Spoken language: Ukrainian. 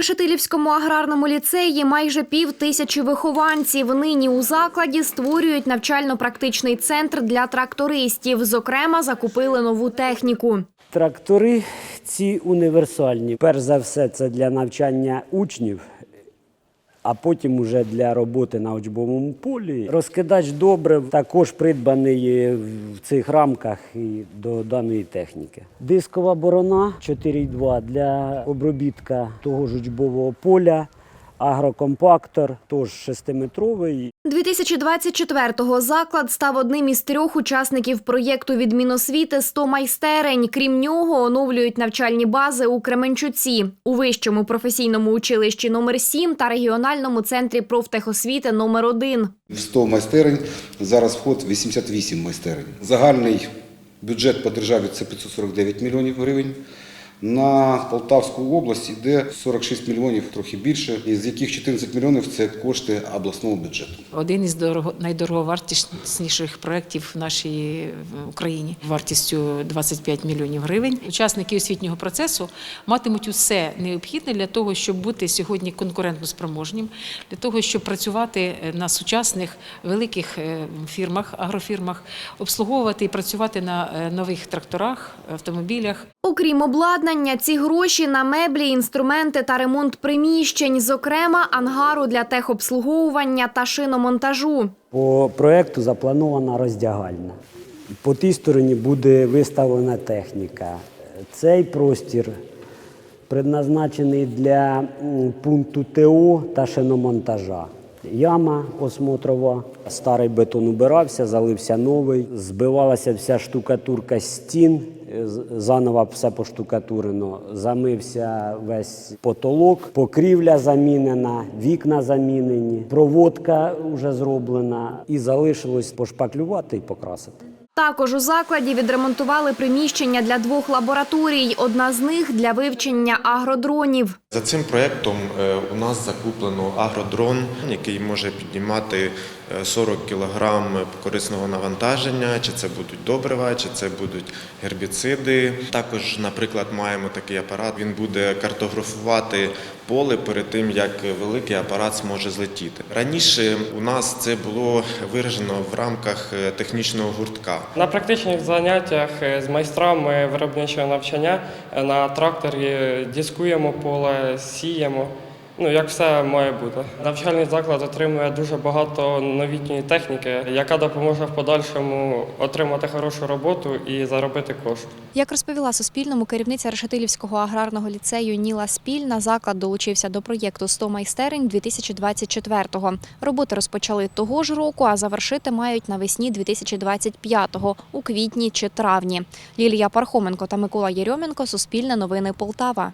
Решетилівському аграрному ліцеї майже пів тисячі вихованців. Нині у закладі створюють навчально-практичний центр для трактористів. Зокрема, закупили нову техніку. Трактори ці універсальні. Перш за все, це для навчання учнів, а потім уже для роботи на учбовому полі. Розкидач добрив також придбаний в цих рамках і до даної техніки. Дискова борона 4,2 для обробітка того ж учбового поля. Агрокомпактор, теж 6-метровий. 2024-го заклад став одним із трьох учасників проєкту від Міносвіти «100 майстерень. Крім нього, оновлюють навчальні бази у Кременчуці, у вищому професійному училищі номер 7 та регіональному центрі профтехосвіти номер 1. В 100 майстерень зараз вход 88 майстерень. Загальний бюджет по державі це 549 мільйонів гривень. На Полтавську область йде 46 мільйонів, трохи більше, із яких 14 мільйонів це кошти обласного бюджету. Один із дорого, найдороговартісніших проєктів в нашій Україні вартістю 25 мільйонів гривень. Учасники освітнього процесу матимуть усе необхідне для того, щоб бути сьогодні конкурентноспроможнім, для того, щоб працювати на сучасних великих е, фірмах, агрофірмах, обслуговувати і працювати на е, нових тракторах, автомобілях. Окрім обладнання, ці гроші на меблі, інструменти та ремонт приміщень, зокрема ангару для техобслуговування та шиномонтажу. По проекту запланована роздягальня. По тій стороні буде виставлена техніка. Цей простір предназначений для пункту ТО та шиномонтажа. Яма осмотрова, старий бетон убирався, залився новий, збивалася вся штукатурка стін, заново все поштукатурено, замився весь потолок, покрівля замінена, вікна замінені, проводка вже зроблена і залишилось пошпаклювати і покрасити. Також у закладі відремонтували приміщення для двох лабораторій. Одна з них для вивчення агродронів. За цим проєктом е, у нас закуплено агродрон, який може піднімати е, 40 кг корисного навантаження, чи це будуть добрива, чи це будуть гербіциди. Також, наприклад, маємо такий апарат. Він буде картографувати поле перед тим, як великий апарат зможе злетіти. Раніше у нас це було виражено в рамках е, технічного гуртка. На практичних заняттях е, з майстрами виробничого навчання е, на тракторі дискуємо поле, сіємо. Ну, як все має бути. Навчальний заклад отримує дуже багато новітньої техніки, яка допоможе в подальшому отримати хорошу роботу і заробити кошти. Як розповіла Суспільному керівниця Решетилівського аграрного ліцею Ніла Спільна, заклад долучився до проєкту «100 майстерень 2024-го. Роботи розпочали того ж року, а завершити мають навесні 2025-го, у квітні чи травні. Лілія Пархоменко та Микола Єрьоменко – Суспільне новини Полтава.